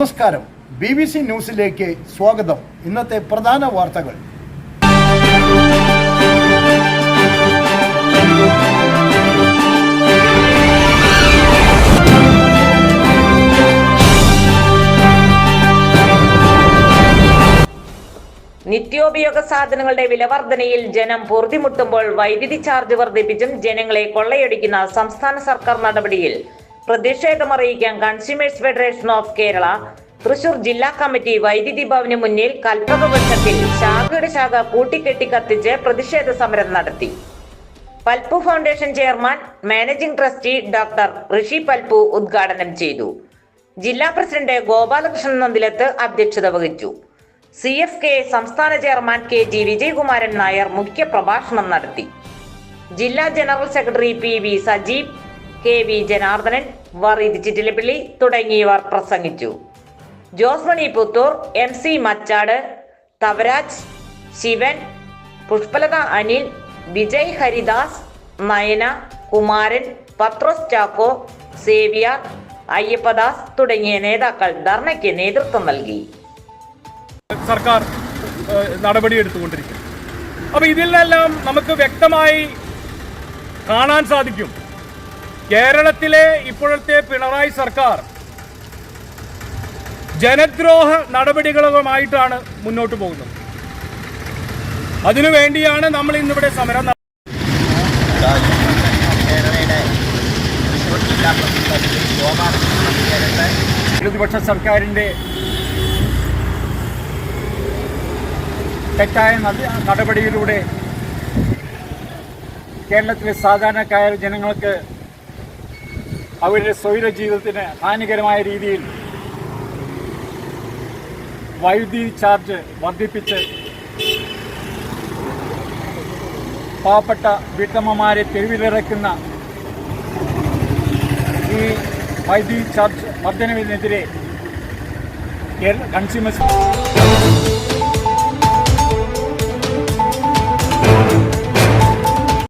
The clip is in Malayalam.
നമസ്കാരം. ബി ബി സി ന്യൂസിലേക്ക് സ്വാഗതം. ഇന്നത്തെ പ്രധാന വാർത്തകൾ. നിത്യോപയോഗ സാധനങ്ങളുടെ വിലവർദ്ധനയിൽ ജനം പൊറുതിമുട്ടുമ്പോൾ വൈദ്യുതി ചാർജ് വർദ്ധിപ്പിച്ചും ജനങ്ങളെ കൊള്ളയടിക്കുന്ന സംസ്ഥാന സർക്കാർ നടപടിയിൽ പ്രതിഷേധമറിയിക്കാൻ consumers federation of Kerala Thrissur ജില്ലാ കമ്മിറ്റി വൈദ്യുതി ഭവന് മുന്നിൽ കൽപ്പക വൃക്ഷത്തിൽ ശാഖയുടെ ശാഖ കൂട്ടിക്കെട്ടി കത്തിച്ച് പ്രതിഷേധ സമരം നടത്തി. Palpu foundation chairman managing trustee doctor Rishi Palpu ഉദ്ഘാടനം ചെയ്തു. ജില്ലാ പ്രസിഡന്റ് ഗോപാലകൃഷ്ണൻ നന്ദിലത്ത് അധ്യക്ഷത വഹിച്ചു. സി എഫ് കെ സംസ്ഥാന chairman K G Vijayakumaran Nair മുഖ്യ പ്രഭാഷണം നടത്തി. ജില്ലാ general secretary P V Sajeev K V Janardhanan Vareed Chittilappilly തുടങ്ങിയവർ പ്രസംഗിച്ചു. ജോസ്മണി പുത്തൂർ എം സി മച്ചാട് തവരാജ് ശിവൻ പുഷ്പലത അനിൽ വിജയ് ഹരിദാസ് നയന കുമാരൻ പത്രോസ് ചാക്കോ സേവിയർ അയ്യപ്പദാസ് തുടങ്ങിയ നേതാക്കൾ ധർണയ്ക്ക് നേതൃത്വം നൽകി. സർക്കാർ നടപടിയെടുത്തുകൊണ്ടിരിക്കും അപ്പൊ ഇതിൽ നിന്നെല്ലാം നമുക്ക് വ്യക്തമായി കാണാൻ സാധിക്കും. കേരളത്തിലെ ഇപ്പോഴത്തെ പിണറായി സർക്കാർ ജനദ്രോഹ നടപടികളുമായിട്ടാണ് മുന്നോട്ട് പോകുന്നത്. അതിനുവേണ്ടിയാണ് നമ്മൾ ഇന്നിവിടെ സമരം ഇടതുപക്ഷ സർക്കാരിന്റെ തെറ്റായ നട- നടപടിയിലൂടെ കേരളത്തിലെ സാധാരണക്കാരായ ജനങ്ങൾക്ക് അവരുടെ സ്വൈര ജീവിതത്തിന് ഹാനികരമായ രീതിയിൽ വൈദ്യുതി ചാർജ് വർദ്ധിപ്പിച്ച് പാവപ്പെട്ട വീട്ടമ്മമാരെ തെരുവിലിറക്കുന്ന ഈ വൈദ്യുതി ചാർജ് വർധനവിനെതിരെ കൺസ്യൂമേഴ്സ്